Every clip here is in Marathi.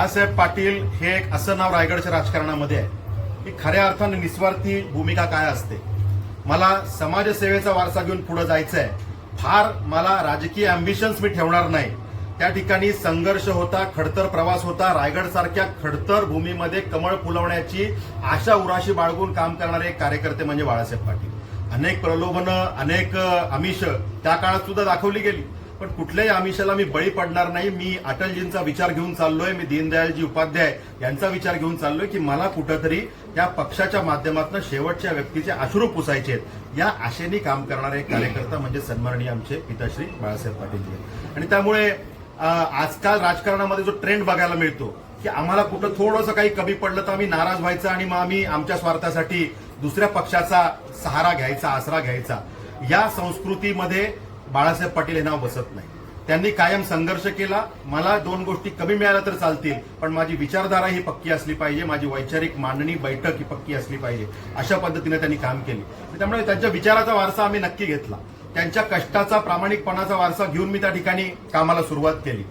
बाळासाहेब पाटील हे एक असं नाव रायगडच्या राजकारणामध्ये आहे. की खऱ्या अर्थाने निस्वार्थी भूमिका काय असते? मला समाजसेवेचा वारसा घेऊन पुढे जायचं आहे फार मला राजकीय अम्बिशन्स मी ठेवणार नाही. त्या ठिकाणी संघर्ष होता खडतर प्रवास होता. रायगड सारख्या खडतर भूमीमध्ये कमळ फुलवण्याची आशा उराशी बाळगून काम करणारे एक कार्यकर्ते म्हणजे बाळासाहेब पाटील. अनेक प्रलोभनं अनेक आमिष त्या काळात सुद्धा दाखवली गेली. पण कुठल्याही आमिषाला मी बळी पडणार नाही. मी अटलजींचा विचार घेऊन चाललोय. मी दीनदयालजी उपाध्याय यांचा विचार घेऊन चाललोय की मला कुठंतरी त्या पक्षाच्या माध्यमातून शेवटच्या व्यक्तीचे अश्रू पुसायचे आहेत. या आशेने काम करणारे एक कार्यकर्ता म्हणजे सन्माननीय आमचे पिताश्री बाळासाहेब पाटील आणि त्यामुळे आजकाल राजकारणामध्ये जो ट्रेंड बघायला मिळतो की आम्हाला कुठं थोडंसं काही कमी पडलं तर आम्ही नाराज व्हायचं आणि मग आम्ही आमच्या स्वार्थासाठी दुसऱ्या पक्षाचा सहारा घ्यायचा आसरा घ्यायचा. या संस्कृतीमध्ये बाळासाहेब पाटील हे नाव बसत नाही. त्यांनी कायम संघर्ष केला. मला दोन गोष्टी कमी मिळाल्या तर चालतील पण माझी विचारधारा ही पक्की असली पाहिजे. माझी वैचारिक मांडणी बैठक ही पक्की असली पाहिजे. अशा पद्धतीने त्यांनी काम केली. त्यामुळे त्यांच्या विचाराचा वारसा आम्ही नक्की घेतला. त्यांच्या कष्टाचा प्रामाणिकपणाचा वारसा घेऊन मी त्या ठिकाणी कामाला सुरुवात केली.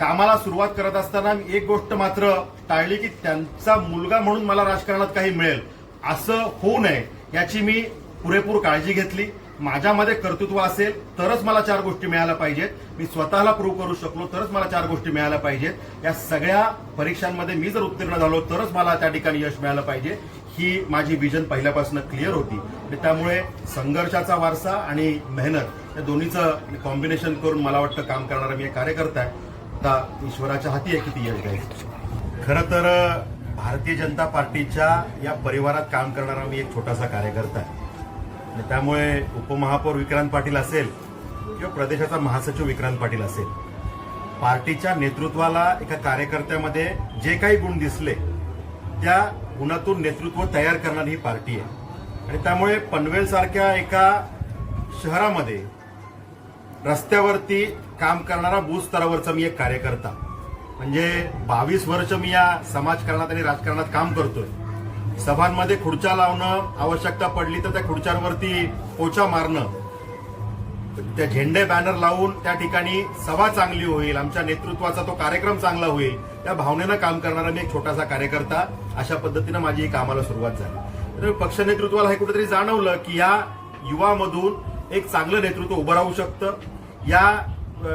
कामाला सुरुवात करत असताना मी एक गोष्ट मात्र टाळली की त्यांचा मुलगा म्हणून मला राजकारणात काही मिळेल. असं होऊ नये याची मी पुरेपूर काळजी घेतली. माझ्यामध्ये कर्तृत्व असेल तरच मला चार गोष्टी मिळायला पाहिजेत. मी स्वतःला प्रूव्ह करू शकलो तरच मला चार गोष्टी मिळायला पाहिजेत. या सगळ्या परीक्षांमध्ये मी जर उत्तीर्ण झालो तरच मला त्या ठिकाणी यश मिळालं पाहिजे. ही माझी विजन पहिल्यापासून क्लिअर होती. आणि त्यामुळे संघर्षाचा वारसा आणि मेहनत या दोन्हीचं कॉम्बिनेशन करून मला वाटतं काम करणारा मी एक कार्यकर्ता आहे. आता ईश्वराच्या हाती आहे किती यश द्यायचं खरं तर भारतीय जनता पार्टीच्या या परिवारात काम करणारा मी एक छोटासा कार्यकर्ता आहे. आणि त्यामुळे उपमहापौर विक्रांत पाटील असेल किंवा प्रदेशाचा महासचिव विक्रांत पाटील असेल पार्टीच्या नेतृत्वाला एका कार्यकर्त्यामध्ये जे काही गुण दिसले त्या गुणातून नेतृत्व तयार करणारी ही पार्टी आहे. आणि त्यामुळे पनवेलसारख्या एका शहरामध्ये रस्त्यावरती काम करणारा बूथ स्तरावरचा मी एक कार्यकर्ता. म्हणजे बावीस वर्ष मी या समाजकारणात आणि राजकारणात काम करतोय. सभांमध्ये खुर्च्या लावणं आवश्यकता पडली तर त्या खुर्च्यांवरती पोचा मारणं. त्या झेंडे बॅनर लावून त्या ठिकाणी सभा चांगली होईल आमच्या नेतृत्वाचा तो कार्यक्रम चांगला होईल त्या भावनेनं काम करणारा मी एक छोटासा कार्यकर्ता. अशा पद्धतीनं माझी ही कामाला सुरुवात झाली. तर पक्ष नेतृत्वाला हे कुठेतरी जाणवलं की या युवामधून एक चांगलं नेतृत्व उभं राहू शकतं. या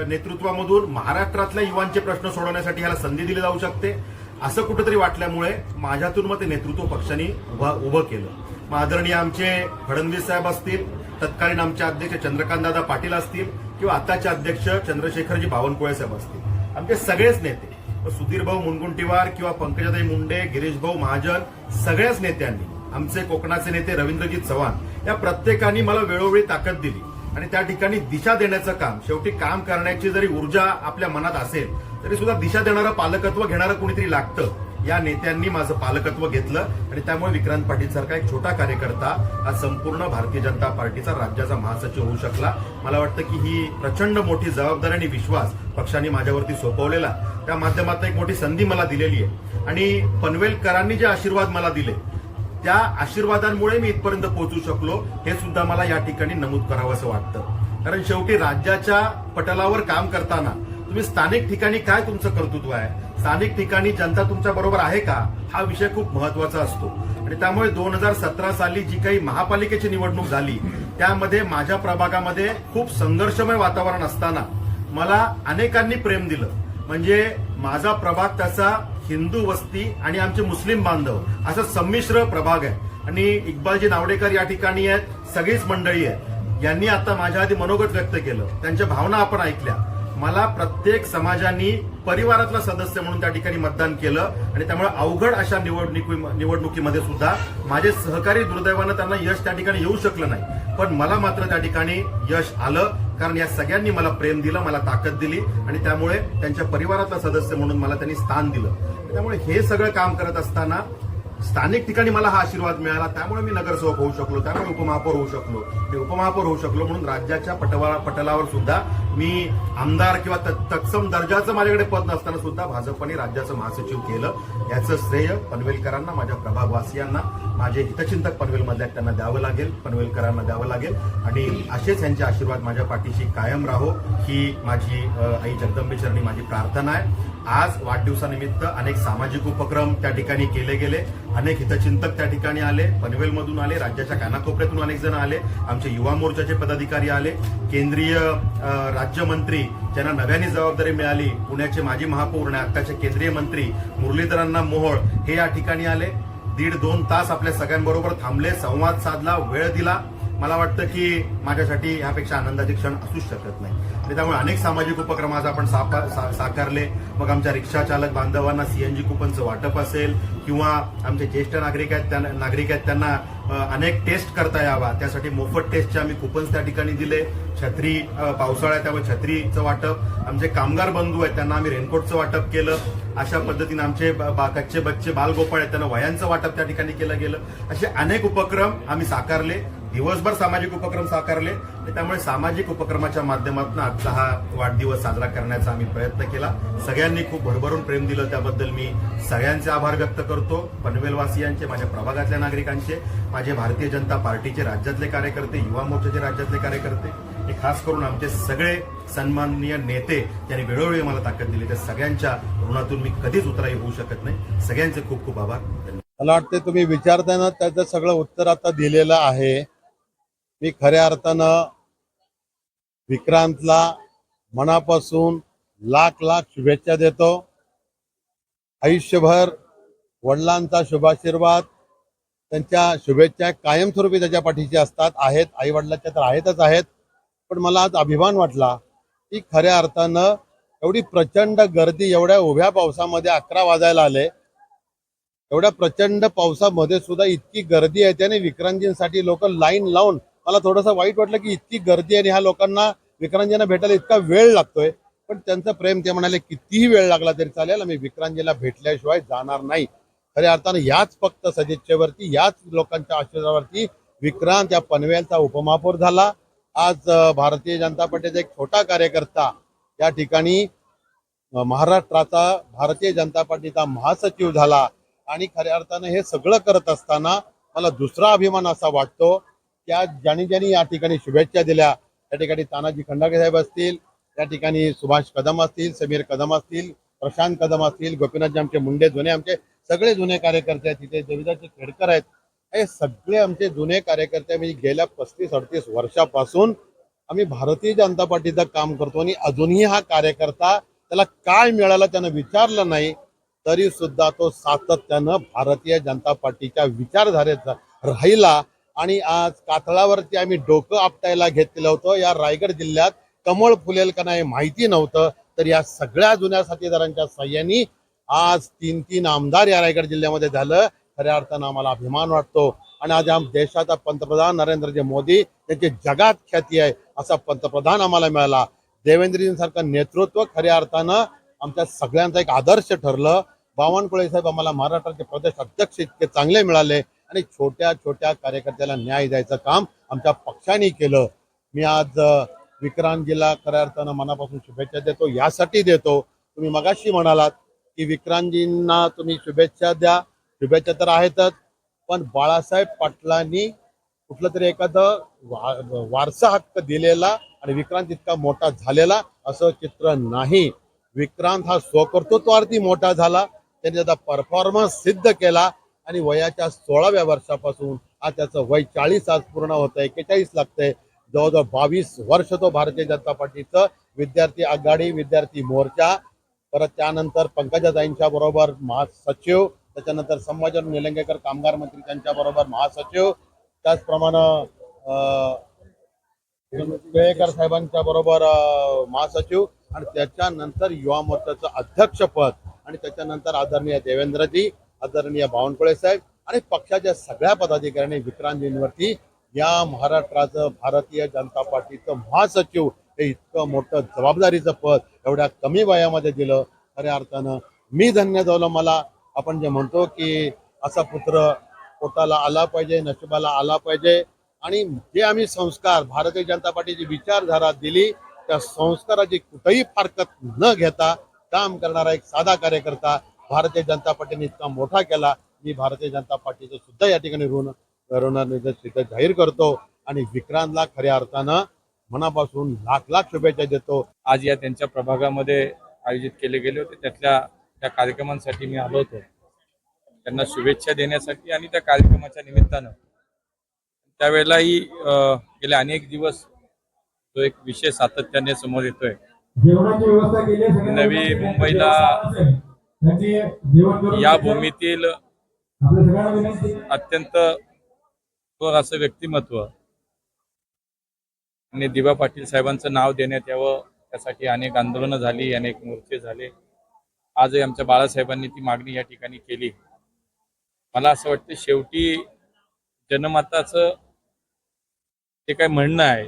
नेतृत्वामधून महाराष्ट्रातल्या युवांचे प्रश्न सोडवण्यासाठी ह्याला संधी दिली जाऊ शकते. असं कुठेतरी वाटल्यामुळे माझ्यातून मग ते नेतृत्व पक्षाने उभं उभं केलं. मग आदरणीय आमचे फडणवीस साहेब असतील तत्कालीन आमचे अध्यक्ष चंद्रकांतदादा पाटील असतील किंवा आताचे अध्यक्ष चंद्रशेखरजी बावनकुळे साहेब असतील. आमचे सगळेच नेते सुधीरभाऊ सुधीर भाऊ मुनगुंटीवार किंवा पंकजाताई मुंडे गिरीश भाऊ महाजन सगळ्याच नेत्यांनी आमचे कोकणाचे नेते रवींद्रजीत चव्हाण या प्रत्येकाने मला वेळोवेळी ताकद दिली. आणि त्या ठिकाणी दिशा देण्याचं काम शेवटी काम करण्याची जरी ऊर्जा आपल्या मनात असेल तरी सुद्धा दिशा देणारं पालकत्व घेणारं कुणीतरी लागतं. या नेत्यांनी माझं पालकत्व घेतलं आणि त्यामुळे विक्रांत पाटील सारखा एक छोटा कार्यकर्ता आज संपूर्ण भारतीय जनता पार्टीचा राज्याचा महासचिव होऊ शकला. मला वाटतं की ही प्रचंड मोठी जबाबदारी आणि विश्वास पक्षाने माझ्यावरती सोपवलेला. त्या माध्यमातून एक मोठी संधी मला दिलेली आहे. आणि पनवेलकरांनी जे आशीर्वाद मला दिले त्या आशीर्वादांमुळे मी इथपर्यंत पोहोचू शकलो हे सुद्धा मला या ठिकाणी नमूद करावं असं वाटतं. कारण शेवटी राज्याच्या पटलावर काम करताना तुम्ही स्थानिक ठिकाणी काय तुमचं कर्तृत्व आहे? स्थानिक ठिकाणी जनता तुमच्या बरोबर आहे का? हा विषय खूप महत्त्वाचा असतो. आणि त्यामुळे दोन हजार सतरा साली जी काही महापालिकेची निवडणूक झाली त्यामध्ये माझ्या प्रभागामध्ये खूप संघर्षमय वातावरण असताना मला अनेकांनी प्रेम दिलं. म्हणजे माझा प्रभाग त्याचा हिंदू वस्ती आणि आमचे मुस्लिम बांधव असा संमिश्र प्रभाग आहे. आणि इक्बालजी नावडेकर या ठिकाणी आहेत सगळीच मंडळी आहेत. यांनी आता माझ्या आधी मनोगत व्यक्त केलं. त्यांच्या भावना आपण ऐकल्या. मला प्रत्येक समाजांनी परिवारातला सदस्य म्हणून त्या ठिकाणी मतदान केलं आणि त्यामुळे अवघड अशा निवडणुकी निवडणुकीमध्ये सुद्धा माझे सहकारी दुर्दैवानं त्यांना यश त्या ठिकाणी येऊ शकलं नाही. पण मला मात्र त्या ठिकाणी यश आलं कारण या सगळ्यांनी मला प्रेम दिलं मला ताकद दिली आणि त्यामुळे त्यांच्या परिवारातला सदस्य म्हणून मला त्यांनी स्थान दिलं. त्यामुळे हे सगळं काम करत असताना स्थानिक ठिकाणी मला हा आशीर्वाद मिळाला. त्यामुळे मी नगरसेवक होऊ शकलो त्यामुळे उपमहापौर होऊ शकलो. मी उपमहापौर होऊ शकलो म्हणून राज्याच्या पटवा पटलावर सुद्धा मी आमदार किंवा त- तत्सम दर्जाचं माझ्याकडे पद नसताना सुद्धा भाजपने राज्याचं महासचिव केलं. याचं श्रेय पनवेलकरांना माझ्या प्रभागवासियांना माझे हितचिंतक पनवेलमधल्या त्यांना द्यावं लागेल पनवेलकरांना द्यावं लागेल. आणि असेच यांचे आशीर्वाद माझ्या पाठीशी कायम राहो ही माझी आई जगदंबेचरणी माझी प्रार्थना आहे. आज वाढदिवसानिमित्त अनेक सामाजिक उपक्रम त्या ठिकाणी केले गेले. अनेक हितचिंतक त्या ठिकाणी आले. पनवेलमधून आले. राज्याच्या कानाकोपऱ्यातून अनेक जण आले. आमचे युवा मोर्चाचे पदाधिकारी आले. केंद्रीय राज्यमंत्री ज्यांना नव्याने जबाबदारी मिळाली पुण्याचे माजी महापौर आणि आत्ताचे केंद्रीय मंत्री मुरलीधरांना मोहोळ हे या ठिकाणी आले. दीड दोन तास आपल्या सगळ्यांबरोबर थांबले संवाद साधला वेळ दिला. मला वाटतं की माझ्यासाठी ह्यापेक्षा आनंदाचे क्षण असूच शकत नाही. आणि त्यामुळे अनेक सामाजिक उपक्रम आज आपण सा- साकारले. मग आमच्या रिक्षा चालक बांधवांना सीएनजी कुपनचं वाटप असेल किंवा आमचे ज्येष्ठ नागरिक आहेत त्यांना नागरिक आहेत त्यांना अनेक टेस्ट करता यावा. त्यासाठी मोफत टेस्टचे आम्ही कुपन्स त्या ठिकाणी दिले. छत्री पावसाळा पावसाळ्यात त्यामुळे छत्रीचं वाटप. आमचे कामगार बंधू आहेत त्यांना आम्ही रेनकोटचं वाटप केलं. अशा पद्धतीने आमचे बा- कच्चे बच्चे बालगोपाळ आहेत त्यांना वह्यांचं वाटप त्या ठिकाणी केलं गेलं. असे अनेक उपक्रम आम्ही साकारले. दिवसभर सामाजिक उपक्रम साकारले त्यामुळे सामाजिक उपक्रमाच्या माध्यमातून आजचा हा वाढदिवस साजरा करण्याचा आम्ही प्रयत्न केला. सगळ्यांनी खूप भरभरून प्रेम दिलं त्याबद्दल मी सगळ्यांचे आभार व्यक्त करतो. पनवेलवासियांचे माझ्या प्रभागातल्या नागरिकांचे माझे भारतीय जनता पार्टीचे राज्यातले कार्यकर्ते युवा मोर्चाचे राज्यातले कार्यकर्ते हे खास करून आमचे सगळे सन्माननीय नेते त्यांनी वेळोवेळी मला ताकद दिली. त्या सगळ्यांच्या ऋणातून मी कधीच उतराई होऊ शकत नाही. सगळ्यांचे खूप खूप आभार. मला वाटते तुम्ही विचारताना त्याचं सगळं उत्तर आता दिलेलं आहे. मी खऱ्या अर्थानं विक्रांतला मनापासून लाख लाख शुभेच्छा देतो. आयुष्यभर वडिलांचा शुभाशीर्वाद त्यांच्या शुभेच्छा कायमस्वरूपी त्याच्या पाठीशी असतात आहेत आई वडिलांच्या तर आहेतच आहेत. पण मला आज अभिमान वाटला की खऱ्या अर्थानं एवढी प्रचंड गर्दी एवढ्या उभ्या पावसामध्ये अकरा वाजायला आले. एवढ्या प्रचंड पावसामध्ये सुद्धा इतकी गर्दी आहे त्याने विक्रांतींसाठी लोक लाईन लावून मला थोडंसं वाईट वाटलं की इतकी गर्दी आणि ह्या लोकांना विक्रांतींना भेटायला इतका वेळ लागतोय. पण त्यांचं प्रेम ते म्हणाले कितीही वेळ लागला तरी चालेल आम्ही विक्रांतीला भेटल्याशिवाय जाणार नाही. खऱ्या अर्थानं याच फक्त सदिच्छेवरती याच लोकांच्या आशीर्वादावरती विक्रांत या पनवेलचा उपमहापौर झाला. आज भारतीय जनता पार्टीचा एक छोटा कार्यकर्ता या ठिकाणी महाराष्ट्राचा भारतीय जनता पार्टीचा महासचिव झाला. आणि खऱ्या अर्थानं हे सगळं करत असताना मला दुसरा अभिमान असा वाटतो त्या ज्यांनी ज्यांनी या ठिकाणी शुभेच्छा दिल्या त्या ठिकाणी तानाजी खंडागे साहेब असतील त्या ठिकाणी सुभाष कदम असतील समीर कदम असतील प्रशांत कदम असतील गोपीनाथजी आमचे मुंडे जुने आमचे सगळे जुने कार्यकर्ते आहेत तिथे देविदासचे खेडकर आहेत. हे सगळे आमचे जुने कार्यकर्ते म्हणजे गेल्या पस्तीस अडतीस वर्षापासून आम्ही भारतीय जनता पार्टीचं काम करतो आणि अजूनही हा कार्यकर्ता त्याला काय मिळालं त्यानं विचारलं नाही तरी सुद्धा तो सातत्यानं भारतीय जनता पार्टीच्या विचारधारेचा राहिला. आणि आज कातळावरती आम्ही डोकं आपटायला घेतलेलं होतं. या रायगड जिल्ह्यात कमळ फुलेल का नाही माहिती नव्हतं. तर या सगळ्या जुन्या साथीदारांच्या सहाय्याने आज तीन तीन आमदार या रायगड जिल्ह्यामध्ये झालं. खऱ्या अर्थानं आम्हाला अभिमान वाटतो. आणि आज आम देशाचा पंतप्रधान नरेंद्रजी मोदी त्यांची जगात ख्याती आहे असा पंतप्रधान आम्हाला मिळाला. देवेंद्रजींसारखं नेतृत्व खऱ्या अर्थानं आमच्या सगळ्यांचा एक आदर्श ठरलं. बावनकुळे साहेब आम्हाला महाराष्ट्राचे प्रदेश अध्यक्ष इतके चांगले मिळाले. आणि छोट्या छोट्या कार्यकर्त्याला न्याय द्यायचं काम आमच्या पक्षाने केलं. मी आज अ, विक्रांतजीला खऱ्या अर्थानं मनापासून शुभेच्छा देतो. यासाठी देतो. तुम्ही मगाशी म्हणालात की विक्रांतजींना तुम्ही शुभेच्छा द्या. शुभेच्छा तर आहेतच पण बाळासाहेब पाटलांनी कुठलं तरी एखादं वा- वारसा हक्क दिलेला आणि विक्रांत इतका मोठा झालेला असं चित्र नाही. विक्रांत हा स्वकर्तृत्वार्थी मोठा झाला. त्यांनी त्याचा परफॉर्मन्स सिद्ध केला. आणि वयाच्या सोळाव्या वर्षापासून आज त्याचं वय चाळीस आज पूर्ण होतं एक्केचाळीस लागतंय. जवळजवळ बावीस वर्ष तो भारतीय जनता पार्टीचं विद्यार्थी आघाडी विद्यार्थी मोर्चा परत त्यानंतर पंकजाताईंच्या बरोबर महासचिव त्याच्यानंतर संभाजन निलंगेकर कामगार मंत्री त्यांच्या बरोबर महासचिव त्याचप्रमाणे अं, साहेबांच्या बरोबर महासचिव आणि त्याच्यानंतर युवा मोर्चाचं अध्यक्षपद आणि त्याच्यानंतर आदरणीय देवेंद्रजी आदरणीय बावनकुळे साहेब आणि पक्षाच्या सगळ्या पदाधिकाऱ्यांनी विक्रांतजींवरती या महाराष्ट्राचं भारतीय जनता पार्टीचं महासचिव हे इतकं मोठं जबाबदारीचं पद एवढ्या कमी वयामध्ये दिलं. खऱ्या अर्थानं मी धन्य झालो. मला आपण जे म्हणतो की असा पुत्र पोटाला आला पाहिजे नशिबाला आला पाहिजे आणि जे आम्ही संस्कार भारतीय जनता पार्टीची विचारधारा दिली त्या संस्काराची कुठेही फारकत न घेता काम करणारा एक साधा कार्यकर्ता भारतीय जनता पार्टीने इतका मोठा केला मी भारतीय जनता पार्टीचं सुद्धा या ठिकाणी ऋण ऋण जाहीर करतो आणि विक्रांतला खऱ्या अर्थानं मनापासून लाख लाख शुभेच्छा देतो. आज या त्यांच्या प्रभागामध्ये आयोजित केले गेले होते. त्यातल्या त्या कार्यक्रमांसाठी मी आलो होतो. त्यांना शुभेच्छा देण्यासाठी आणि त्या कार्यक्रमाच्या निमित्तानं त्यावेळेलाही गेले अनेक दिवस तो एक विषय सातत्याने समोर येतोय. जेवणाची व्यवस्था केली आहे सगळ्यांना नवी. मुंबईला करून या द्या. भूमीतील. अत्यंत असं व्यक्तिमत्व आणि दिवा पाटील साहेबांचं नाव देण्यात यावं त्यासाठी अनेक आंदोलनं झाली अनेक मोर्चे झाले आजही आमच्या बाळासाहेबांनी ती मागणी या ठिकाणी केली मला असं वाटतं शेवटी जनमताचं ते काय म्हणणं आहे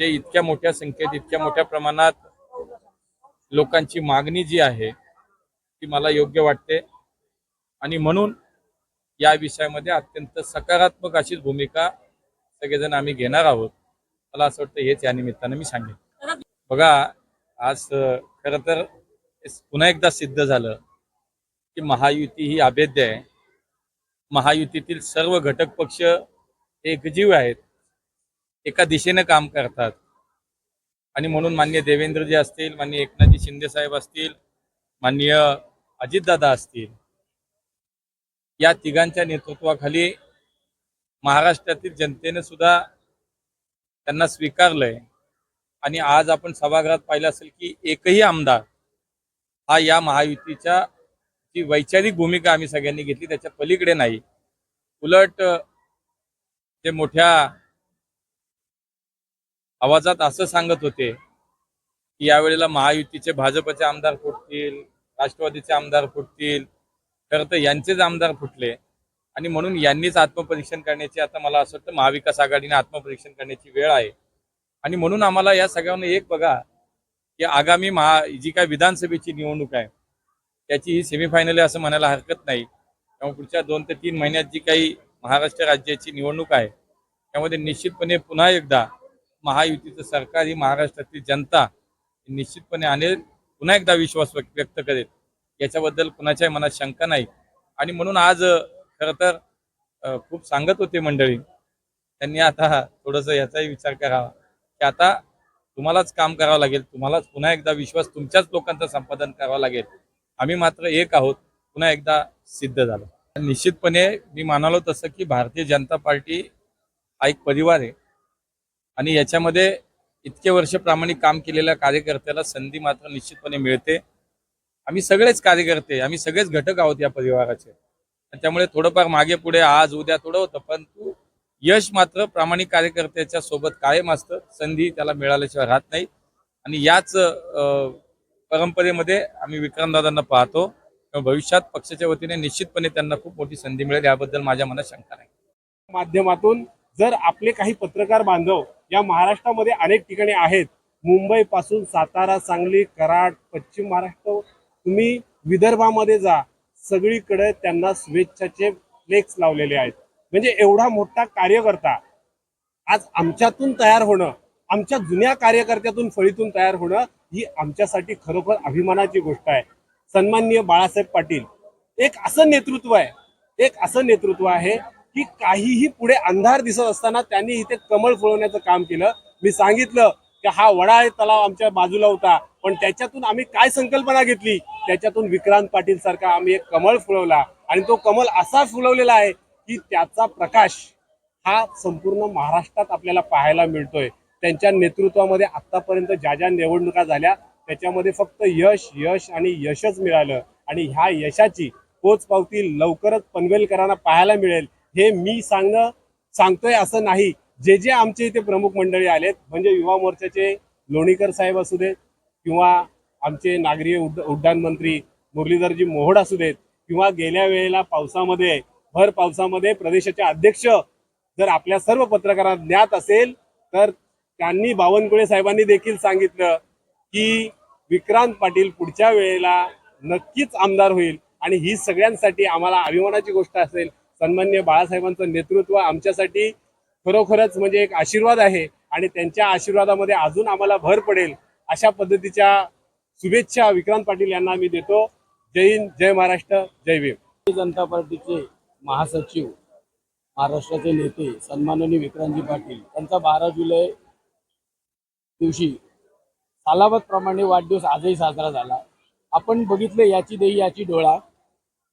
ते इतक्या मोठ्या संख्येत इतक्या मोठ्या प्रमाणात लोकांची मागणी जी आहे ती मला योग्य वाटते. आणि म्हणून या विषयामध्ये अत्यंत सकारात्मक अशीच भूमिका सगळेजण आम्ही घेणार आहोत. मला असं वाटतं हेच या निमित्तानं मी सांगेन. बघा आज खरं तर पुन्हा एकदा सिद्ध झालं की महायुती ही अभेद्य आहे. महायुतीतील सर्व घटक पक्ष एकजीव आहेत. एका दिशेनं काम करतात. आणि म्हणून मान्य देवेंद्रजी असतील मान्य एकनाथजी शिंदे साहेब असतील माननीय अजितदादा असतील या तिघांच्या नेतृत्वाखाली महाराष्ट्रातील जनतेने सुद्धा त्यांना स्वीकारलंय. आणि आज आपण सभागृहात पाहिलं असेल की एकही आमदार हा या महायुतीच्या जी वैचारिक भूमिका आम्ही सगळ्यांनी घेतली त्याच्या पलीकडे नाही. उलट जे मोठ्या आवाजात असं सांगत होते की यावेळेला महायुतीचे भाजपचे आमदार फुटतील राष्ट्रवादीचे आमदार फुटतील खरं तर यांचेच आमदार फुटले. आणि म्हणून यांनीच आत्मपरीक्षण करण्याची आता मला असं वाटतं महाविकास आघाडीने आत्मपरीक्षण करण्याची वेळ आहे. आणि म्हणून आम्हाला या सगळ्यांना एक बघा की आगामी महा जी काय विधानसभेची निवडणूक आहे त्याची ही सेमीफायनल आहे असं म्हणायला हरकत नाही. त्यामुळे पुढच्या दोन ते तीन महिन्यात जी काही महाराष्ट्र राज्याची निवडणूक आहे त्यामध्ये निश्चितपणे पुन्हा एकदा महायुतीचं सरकार ही महाराष्ट्रातील जनता निश्चितपणे आणेल पुन्हा एकदा विश्वास व्यक्त व्यक्त करेल. याच्याबद्दल कुणाच्याही मनात शंका नाही. आणि म्हणून आज खरं तर खूप सांगत होते मंडळी त्यांनी आता थोडंसं याचाही विचार करावा. की आता तुम्हालाच काम करावं लागेल तुम्हालाच पुन्हा एकदा विश्वास तुमच्याच लोकांचं संपादन करावा लागेल. आम्ही मात्र एक आहोत पुन्हा एकदा सिद्ध झालो. निश्चितपणे मी मानालो तसं की भारतीय जनता पार्टी हा एक परिवार आहे. आणि याच्यामध्ये इतके वर्ष प्रामाणिक काम केलेल्या कार्यकर्त्याला संधी मात्र निश्चितपणे मिळते. आम्ही सगळेच कार्यकर्ते आम्ही सगळेच घटक आहोत या परिवाराचे. त्यामुळे थोडंफार मागे पुढे आज उद्या थोडं होतं परंतु यश मात्र प्रामाणिक कार्यकर्त्याच्या सोबत कायम असतं. संधी त्याला मिळाल्याशिवाय राहत नाही. आणि याच परंपरेमध्ये आम्ही विक्रमदादांना पाहतो. भविष्यात पक्षाच्या वतीने निश्चितपणे त्यांना खूप मोठी संधी मिळेल याबद्दल माझ्या मनात शंका नाही. माध्यमातून जर आपले काही पत्रकार बांधव या महाराष्ट्रामध्ये अनेक ठिकाणी आहेत मुंबई पासून सातारा सांगली कराड पश्चिम महाराष्ट्र तुम्ही विदर्भामध्ये जा. सगळीकडे त्यांना शुभेच्छाचे फ्लेक्स लावलेले आहेत. म्हणजे एवढा मोठा कार्यकर्ता आज आमच्यातून तयार होणं आमच्या जुन्या कार्यकर्त्यातून फळीतून तयार होणं ही आमच्यासाठी खरोखर अभिमानाची गोष्ट आहे. सन्माननीय बाळासाहेब पाटील एक असं नेतृत्व आहे एक असं नेतृत्व आहे की काहीही पुढे अंधार दिसत असताना त्यांनी इथे कमळ फुलवण्याचं काम केलं. मी सांगितलं की हा वडा तलाव आमच्या बाजूला होता. पण त्याच्यातून आम्ही काय संकल्पना घेतली? त्याच्यातून विक्रांत पाटील सारखा आम्ही एक कमळ फुलवला. आणि तो कमल असा फुलवलेला आहे की त्याचा प्रकाश हा संपूर्ण महाराष्ट्रात आपल्याला पाहायला मिळतोय. त्यांच्या नेतृत्वामध्ये आतापर्यंत ज्या ज्या निवडणुका झाल्या त्याच्यामध्ये फक्त यश यश आणि यशच मिळालं. आणि ह्या यशाची पोचपावती लवकरच पनवेलकरांना पाहायला मिळेल. हे मी सांगणं सांगतोय असं नाही. जे जे आमचे इथे प्रमुख मंडळी आलेत म्हणजे युवा मोर्चाचे लोणीकर साहेब असू देत किंवा आमचे नागरी उड्ड उड्डाण मंत्री मुरलीधरजी मोहोड असू देत किंवा गेल्या वेळेला पावसामध्ये भर पावसामध्ये प्रदेशाचे अध्यक्ष जर आपल्या सर्व पत्रकारांना ज्ञात असेल तर त्यांनी बावनकुळे साहेबांनी देखील सांगितलं की विक्रांत पाटील पुढच्या वेळेला नक्कीच आमदार होईल आणि ही सगळ्यांसाठी आम्हाला अभिमानाची गोष्ट असेल. सन्मान्य बाळासाहेबांचं नेतृत्व आमच्यासाठी खरोखरच म्हणजे एक आशीर्वाद आहे आणि त्यांच्या आशीर्वादामध्ये अजून आम्हाला भर पडेल अशा पद्धतीच्या शुभेच्छा विक्रांत पाटील यांना मी देतो. जय हिंद जय महाराष्ट्र जय भीम. जनता पार्टीचे महासचिव महाराष्ट्राचे नेते सन्माननीय विक्रांतजी पाटील त्यांचा बारा जुलै दिवशी सालावतप्रमाणे वाढदिवस आजही साजरा झाला. आपण बघितलं याची देही याची डोळा.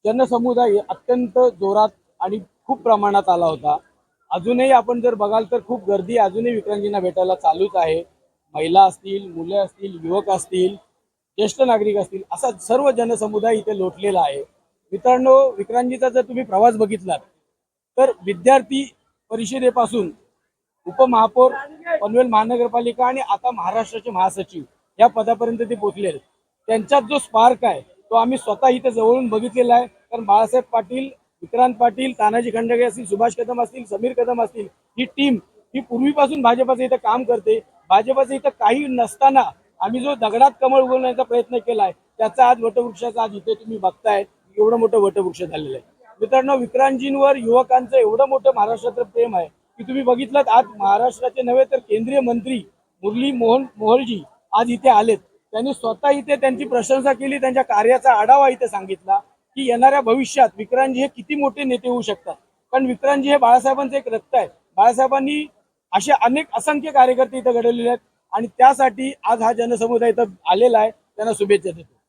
जनसमुदाय अत्यंत जोरात आणि खूप प्रमाणात आला होता. अजूनही आपण जर बघाल तर खूप गर्दी अजूनही विक्रांजींना भेटायला चालूच आहे. महिला असतील मुले असतील युवक असतील ज्येष्ठ नागरिक असतील असा सर्व जनसमुदाय इथे लोटलेला आहे. मित्रांनो विक्रांजीचा जर तुम्ही प्रवास बघितलात तर विद्यार्थी परिषदेपासून उपमहापौर पनवेल महानगरपालिका आणि आता महाराष्ट्राचे महासचिव या पदापर्यंत ते पोचले त्यांच्यात जो स्पार्क आहे तो आम्ही स्वतः इथे जवळून बघितलेला आहे. कारण बाळासाहेब पाटील विक्रांत पाटील तानाजी खंडगे असतील सुभाष कदम असतील समीर कदम असतील ही टीम ही पूर्वीपासून भाजपाचं इथं काम करते. भाजपाचं इथं काही नसताना आम्ही जो दगडात कमळ उगवण्याचा प्रयत्न केला आहे त्याचा आज वटवृक्षाचा आज इथे तुम्ही बघताय. एवढं मोठं वटवृक्ष झालेलं आहे. मित्रांनो विक्रांतजींवर युवकांचं एवढं मोठं महाराष्ट्राचं प्रेम आहे की तुम्ही बघितलं आज महाराष्ट्राचे नव्हे तर केंद्रीय मंत्री मुरली मोहन मोहलजी आज इथे आलेत. त्यांनी स्वतः इथे त्यांची प्रशंसा केली त्यांच्या कार्याचा आढावा इथे सांगितला. की येणाऱ्या भविष्यात विक्रांतजी हे किती मोठे नेते होऊ शकतात? कारण विक्रांतजी हे बाळासाहेबांचं एक रक्त आहे. बाळासाहेबांनी असे अनेक असंख्य कार्यकर्ते इथं घडवलेले आहेत आणि त्यासाठी आज हा जनसमुदाय इथं आलेला आहे. त्यांना शुभेच्छा देतो.